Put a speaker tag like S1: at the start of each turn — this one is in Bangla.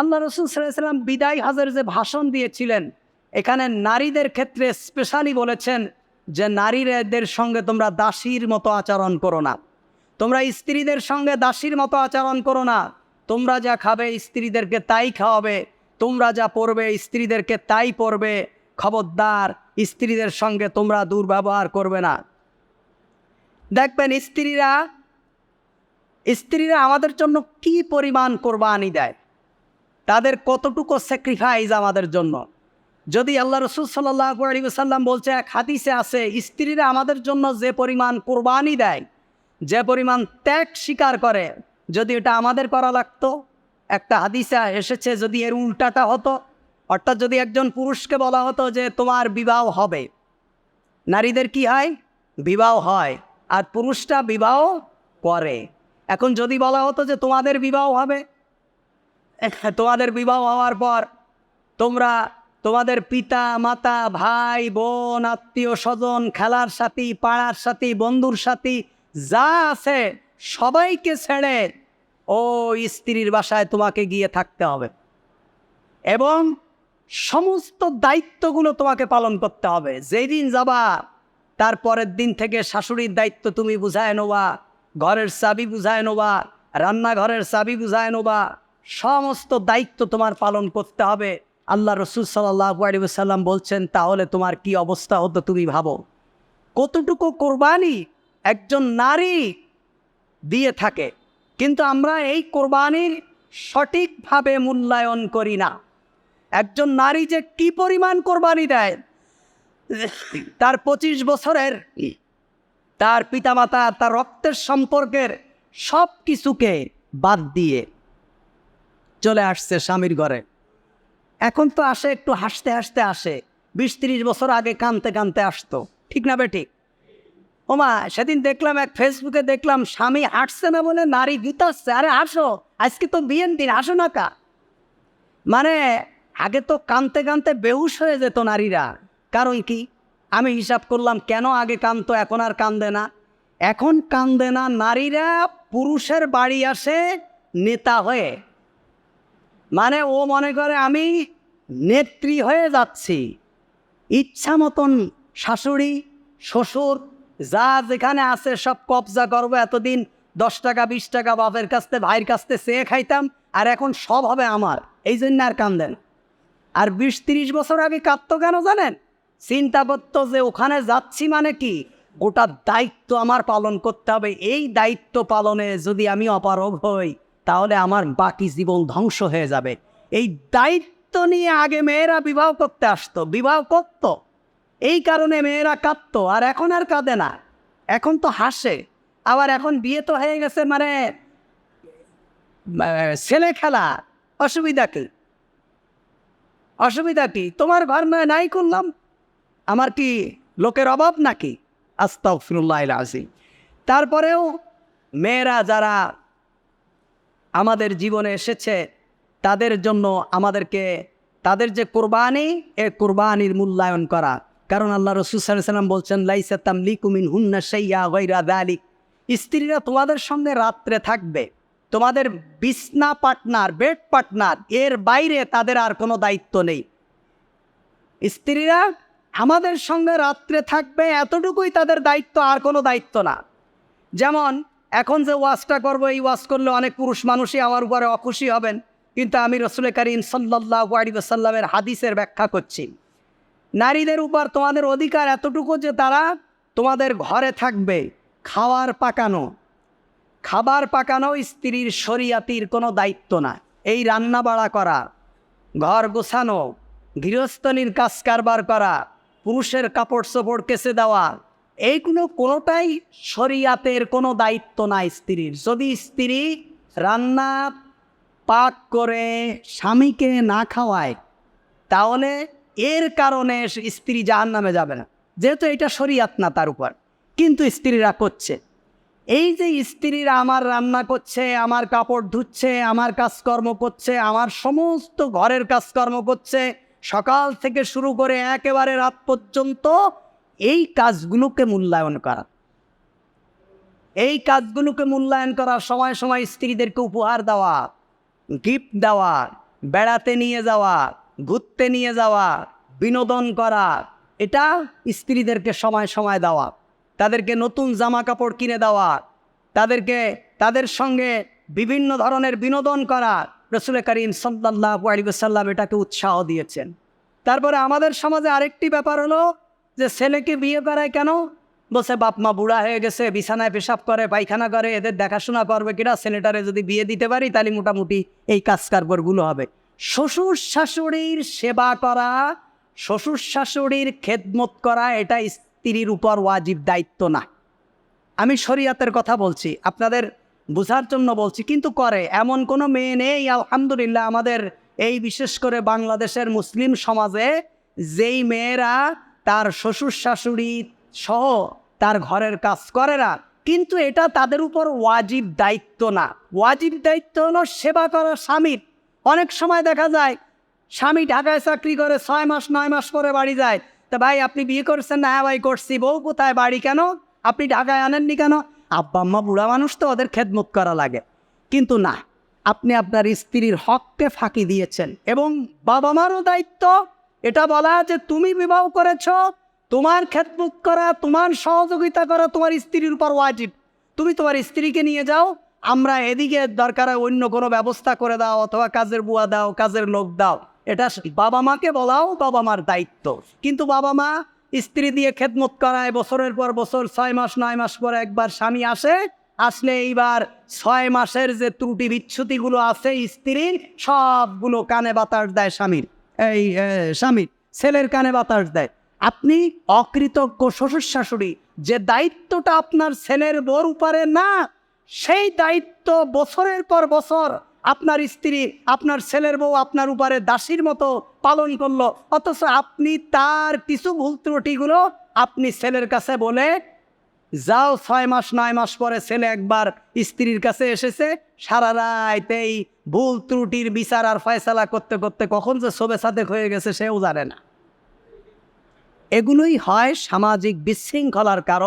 S1: আল্লাহ রসুল সাল্লাম বিদায় হাজার যে ভাষণ দিয়েছিলেন, এখানে নারীদের ক্ষেত্রে স্পেশালি বলেছেন যে নারীদের সঙ্গে তোমরা দাসীর মতো আচরণ করো না। তোমরা স্ত্রীদের সঙ্গে দাসীর মতো আচরণ করো না। তোমরা যা খাবে স্ত্রীদেরকে তাই খাওয়াবে, তোমরা যা পড়বে স্ত্রীদেরকে তাই পড়বে খবরদার, স্ত্রীদের সঙ্গে তোমরা দুর্ব্যবহার করবে না। দেখবেন স্ত্রীরা স্ত্রীরা আমাদের জন্য কি পরিমাণ কোরবানি দেয়? তাদের কতটুকু স্যাক্রিফাইস আমাদের জন্য? যদি আল্লাহ রসুল সাল্লাহ আলী সাল্লাম বলছে, এক হাদিসে আছে, স্ত্রীরা আমাদের জন্য যে পরিমাণ কোরবানি দেয়, যে পরিমাণ ত্যাগ স্বীকার করে, যদি এটা আমাদের করা লাগতো? একটা হাদিসা এসেছে, যদি এর উল্টাটা হতো, অর্থাৎ যদি একজন পুরুষকে বলা হতো যে, তোমার বিবাহ হবে। নারীদের কি হয়? বিবাহ হয়। আর পুরুষটা বিবাহ করে। এখন যদি বলা হতো যে, তোমাদের বিবাহ হবে? তোমাদের বিবাহ হওয়ার পর তোমরা তোমাদের পিতা, মাতা, ভাই, বোন, আত্মীয় স্বজন, খেলার সাথী, পাড়ার সাথী, বন্ধুর সাথী, যা আছে সবাইকে ছেড়ে ও স্ত্রীর বাসায় তোমাকে গিয়ে থাকতে হবে। এবং সমস্ত দায়িত্বগুলো তোমাকে পালন করতে হবে। যেই দিন যাবা, তার পরের দিন থেকে শাশুড়ির দায়িত্ব তুমি বুঝায় নেবা ঘরের চাবি বুঝায় নেবা রান্নাঘরের চাবি বুঝায় নেবা সমস্ত দায়িত্ব তোমার পালন করতে হবে। আল্লাহ রসুল সাল্লাহ বলছেন, তাহলে তোমার কি অবস্থা হতো তুমি ভাবো। কতটুকু কোরবানি একজন নারী দিয়ে থাকে, কিন্তু আমরা এই কোরবানির সঠিকভাবে মূল্যায়ন করি না। একজন নারী যে কি পরিমাণ কোরবানি দেয়, তার পঁচিশ বছরের, তার পিতামাতা, তার রক্তের সম্পর্কের সব কিছুকে বাদ দিয়ে চলে আসছে স্বামীর ঘরে। এখন তো আসে একটু হাসতে হাসতে আসে। বিশ তিরিশ বছর আগে কানতে কানতে আসতো। ঠিক না বেঠিক ওমা, সেদিন দেখলাম এক ফেসবুকে দেখলাম স্বামী হাঁটছে না বলে নারী দিতাচ্ছে আরে আসো, আজকে তো বিয়ের দিন, আসো না কা। মানে আগে তো কানতে কানতে বেহুশ হয়ে যেত নারীরা। কারণ কি? আমি হিসাব করলাম, কেন আগে কানতো, এখন আর কান্দে না। এখন কান্দে না, নারীরা পুরুষের বাড়ি আসে নেতা হয়ে। মানে ও মনে করে, আমি নেত্রী হয়ে যাচ্ছি। ইচ্ছা মতন শাশুড়ি, শ্বশুর, যা যেখানে আছে সব কবজা করব। এতদিন দশ টাকা, বিশ টাকা বাপের কাছ থেকে ভাইয়ের কাছ থেকে চেয়ে খাইতাম, আর এখন সব হবে আমার। এই জন্য আর কান্দেন। আর বিশ তিরিশ বছর আগে কাঁদতো কেন জানেন? চিন্তা করতো যে ওখানে যাচ্ছি মানে কি? গোটা দায়িত্ব আমার পালন করতে হবে। এই দায়িত্ব পালনে যদি আমি অপারগ হই তাহলে আমার বাকি জীবন ধ্বংস হয়ে যাবে। এই দায়িত্ব নিয়ে আগে মেয়েরা বিবাহ করতে আসতো, বিবাহ করত। এই কারণে মেয়েরা কাঁদতো, আর এখন আর কাঁদে না। এখন তো হাসে, আবার এখন বিয়ে তো হয়ে গেছে মানে ছেলে খেলা, অসুবিধা কি? অসুবিধা কি? তোমার ঘর নয় নাই করলাম, আমার কি লোকের অভাব নাকি? আস্তাফিরুল্লাহ আসি তারপরেও মেয়েরা যারা আমাদের জীবনে এসেছে, তাদের জন্য আমাদেরকে, তাদের যে কোরবানি, এ কোরবানির মূল্যায়ন করা। কারণ আল্লাহ রসুল সাল্লাম বলছেন লাইসাতাম লিকুমিন হুন্না সাইয়া গৈরা দালিক স্ত্রীরা তোমাদের সঙ্গে রাত্রে থাকবে। তোমাদের বিছনা পার্টনার বেড পার্টনার এর বাইরে তাদের আর কোনো দায়িত্ব নেই। স্ত্রীরা আমাদের সঙ্গে রাত্রে থাকবে, এতটুকুই তাদের দায়িত্ব, আর কোনো দায়িত্ব না। যেমন এখন যে ওয়াজটা করব, এই ওয়াজ করলে অনেক পুরুষ মানুষই আমার উপরে অখুশি হবেন। কিন্তু আমি রসুল করিম সাল্লাহ হাদিসের ব্যাখ্যা করছি। নারীদের উপর তোমাদের অধিকার এতটুকু যে তারা তোমাদের ঘরে থাকবে, খাওয়ার পাকানো। খাবার পাকানো স্ত্রীর শরিয়াতির কোনো দায়িত্ব না। এই রান্না বাড়া করা, ঘর গোছানো, গৃহস্থলীর কাজ কারবার করা, পুরুষের কাপড় চোপড় কেসে দেওয়া এইগুলো কোনোটাই শরিয়াতের কোনো দায়িত্ব নাই স্ত্রীর। যদি স্ত্রী রান্না পাক করে স্বামীকে না খাওয়ায়, তাহলে এর কারণে স্ত্রী জাহান নামে যাবে না। যেহেতু এটা শরিয়াত না তার উপর। কিন্তু স্ত্রীরা করছে। এই যে স্ত্রীরা আমার রান্না করছে, আমার কাপড় ধুচ্ছে, আমার কাজকর্ম করছে, আমার সমস্ত ঘরের কাজকর্ম করছে, সকাল থেকে শুরু করে একেবারে রাত পর্যন্ত এই কাজগুলোকে মূল্যায়ন করা। এই কাজগুলোকে মূল্যায়ন করা, সময় সময় স্ত্রীদেরকে উপহার দেওয়া গিফট দেওয়া, বেড়াতে নিয়ে যাওয়া, ঘুরতে নিয়ে যাওয়া, বিনোদন করা, এটা স্ত্রীদেরকে সময় সময় দেওয়া, তাদেরকে নতুন জামা কাপড় কিনে দেওয়া, তাদেরকে, তাদের সঙ্গে বিভিন্ন ধরনের বিনোদন করা। রসুল করিম সাল্লাহ আলিবাসাল্লাম এটাকে উৎসাহ দিয়েছেন। তারপরে আমাদের সমাজে আরেকটি ব্যাপার হলো যে ছেলেকে বিয়ে করায় কেন? বসে বাপ মা বুড়া হয়ে গেছে, বিছানায় পেশাব করে, পায়খানা করে, এদের দেখাশোনা করবে কিনা? ছেলেটারে যদি বিয়ে দিতে পারি, তাহলে মোটামুটি এই কাজ কারবারগুলো হবে। শ্বশুর শাশুড়ির সেবা করা, শ্বশুর শাশুড়ির খেদমত করা, এটা স্ত্রীর উপর ওয়াজিব দায়িত্ব না। আমি শরিয়াতের কথা বলছি, আপনাদের বোঝার জন্য বলছি, কিন্তু করে, এমন কোনো মেয়ে নেই, আলহামদুলিল্লাহ, আমাদের এই বিশেষ করে বাংলাদেশের মুসলিম সমাজে যেই মেয়েরা তার শ্বশুর শাশুড়ি সহ তার ঘরের কাজ করে না। কিন্তু এটা তাদের উপর ওয়াজিব দায়িত্ব না। ওয়াজিব দায়িত্ব হলো সেবা করা স্বামীর অনেক সময় দেখা যায়, স্বামী ঢাকায় চাকরি করে ছয় মাস, নয় মাস পরে বাড়ি যায়। তা ভাই, আপনি বিয়ে করছেন না? হ্যাঁ ভাই, করছি। বউ কোথায়? বাড়ি কেন? আপনি ঢাকায় আনেননি কেন? আব্বা, আম্মা, বুড়া মানুষ তো ওদের খেদমত করা লাগে। কিন্তু না, আপনি আপনার স্ত্রীর হককে ফাঁকি দিয়েছেন এবং বাবা মারও দায়িত্ব এটা বলা যে তুমি বিবাহ করেছ, তোমার খেদমত করা, তোমার সহযোগিতা করা, তোমার স্ত্রীর উপর ওয়াজিব। তুমি তোমার স্ত্রীকে নিয়ে যাও, আমরা এদিকে দরকার অন্য কোনো ব্যবস্থা করে দাও, অথবা কাজের বুয়া দাও, কাজের লোক দাও। এটা বাবা মাকে বলাও বাবা মার দায়িত্ব। কিন্তু বাবা মা স্ত্রী দিয়ে খেদমত করায়, বছরের পর বছর, ছয় মাস, নয় মাস পরে একবার স্বামী আসে, আসলে এইবার ছয় মাসের যে ত্রুটি বিচ্ছুতিগুলো আছে স্ত্রীর, সবগুলো কানে বাতাস দেয় স্বামীর। এই স্বামীর ছেলের কানে বাতাস দেয়। আপনি অকৃতজ্ঞ শ্বশুর শাশুড়ি যে দায়িত্বটা আপনার ছেলের বোর উপরে না, সেই দায়িত্ব বছরের পর বছর আপনার স্ত্রী, আপনার ছেলের বউ আপনার উপরে দাসীর মতো পালন করল। অথচ আপনি তার কিছু ভুল ত্রুটিগুলো আপনি ছেলের কাছে বলে যাও ছয় মাস, নয় মাস পরে ছেলে একবার স্ত্রীর কাছে এসেছে, সারা রাত এই ভুল ত্রুটির বিচার আর ফয়সালা করতে করতে কখন যে সবে সাদেক হয়ে গেছে সেও জানে না। এগুলোই হয় সামাজিক বিশৃঙ্খলার কারণ।